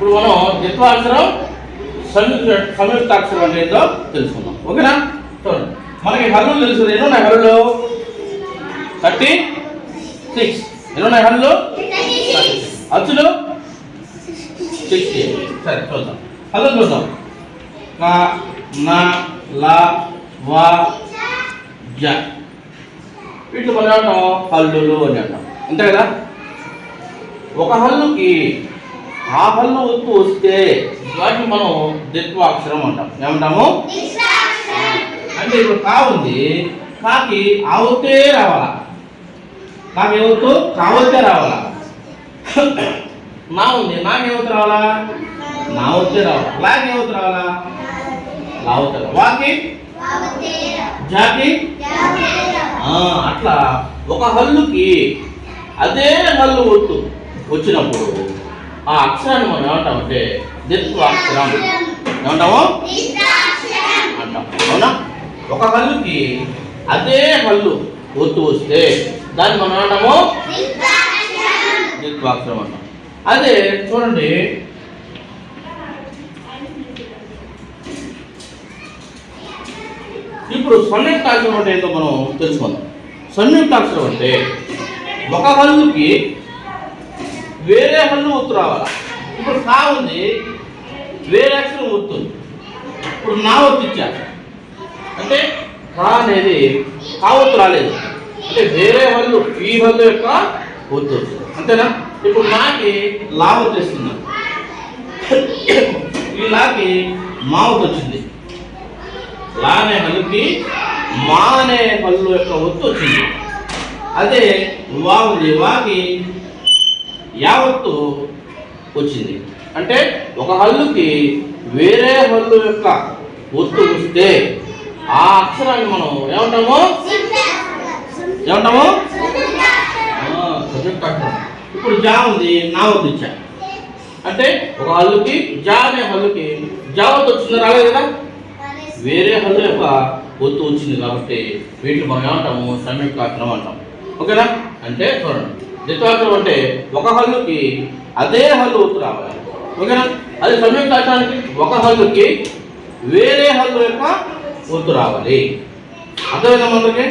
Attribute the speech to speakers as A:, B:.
A: ఇప్పుడు మనం ద్విత్వాక్షరం సంయుక్త సంయుక్తాక్షరం అంటే ఏంటో తెలుసుకుందాం. ఓకేనా? చూడండి. మనకి హల్లులు తెలుసు ఎన్ని ఉన్నాయి హల్లులు థర్టీ సిక్స్. ఎన్ని ఉన్నాయి హల్లులు అచ్చులు? సిక్స్టీ. సరే చూద్దాం. హల్లు చూద్దాం. కా నా లా వా జ వీటిని మనం అంటాం హల్లులు అని అంటాం. అంతే కదా? ఒక హల్లుకి ఆ హల్లు ఒత్తు వస్తే వాటిని మనం ద్విత్వాక్షరం అంటాం. ఏమంటాము? అంటే ఇప్పుడు కా ఉంది? కాకి ఆవుతే రావాలా? కాకి ఏమవుతూ? కావతే రావాలా? నా ఉంది. నాకేమవుతూ రావాలా? నా వస్తే రావాలా. లాకి ఏమవుతూ రావాలా? లావుతే. వాకి? జాకి? అట్లా ఒక హల్లుకి అదే హల్లు ఒత్తు వచ్చినప్పుడు ఆ అక్షరాన్ని మనం ఏమంటామంటే ద్విత్వాక్షరం ఏమంటాము అంటాం. అవునా? ఒక హల్లుకి అదే హల్లు ఒత్తు వస్తే దాన్ని మనం ఏమంటాము? దిత్వాక్షరం అంటాం. అదే చూడండి. ఇప్పుడు సంయుక్తాక్షరం అంటే ఏంటో మనం తెలుసుకుందాం. సంయుక్తాక్షరం అంటే ఒక హల్లుకి వేరే హల్లు ఒత్తు రావాలా? ఇప్పుడు సా ఉంది వేరే అక్షరం ఒత్తుంది ఇప్పుడు నా ఒత్తు ఇచ్చా అంటే రా అనేది కా ఒత్తు రాలేదు. అంటే వేరే హల్లు ఈ హల్లు యొక్క ఒత్తు వస్తుంది అంతేనా? ఇప్పుడు నాకి లా వచ్చేస్తుంది ఈ లాకి మా ఒత్తు వచ్చింది. లా అనే హల్లుకి మా అనే హల్లు యొక్క ఒత్తు వచ్చింది. అదే వా ఉంది వాకి యావత్తు వచ్చింది. అంటే ఒక హల్లుకి వేరే హల్లు యొక్క ఒత్తు వస్తే ఆ అక్షరాన్ని మనం ఏమంటాము? ఏమంటాము? ఆ, సంయుక్తాక్షరం. ఇప్పుడు జా ఉంది నా వద్దు ఇచ్చా. అంటే ఒక హల్లుకి జా అనే హల్లుకి జా వద్దు వచ్చింది రాలేదు కదా వేరే హల్లు యొక్క ఒత్తు వచ్చింది కాబట్టి వీటిని మనం ఏమంటాము? సంయుక్తాక్షరం అంటాం. ఓకేనా? అంటే చూడండి. ద్విత్వాక్షరం అంటే ఒక హల్లుకి అదే హల్లు ఒత్తు రావాలి. ఓకేనా? అది సంయుక్తాచారానికి ఒక హల్లుకి వేరే హల్లు యొక్క ఒత్తు రావాలి. అర్థమైందా మనకి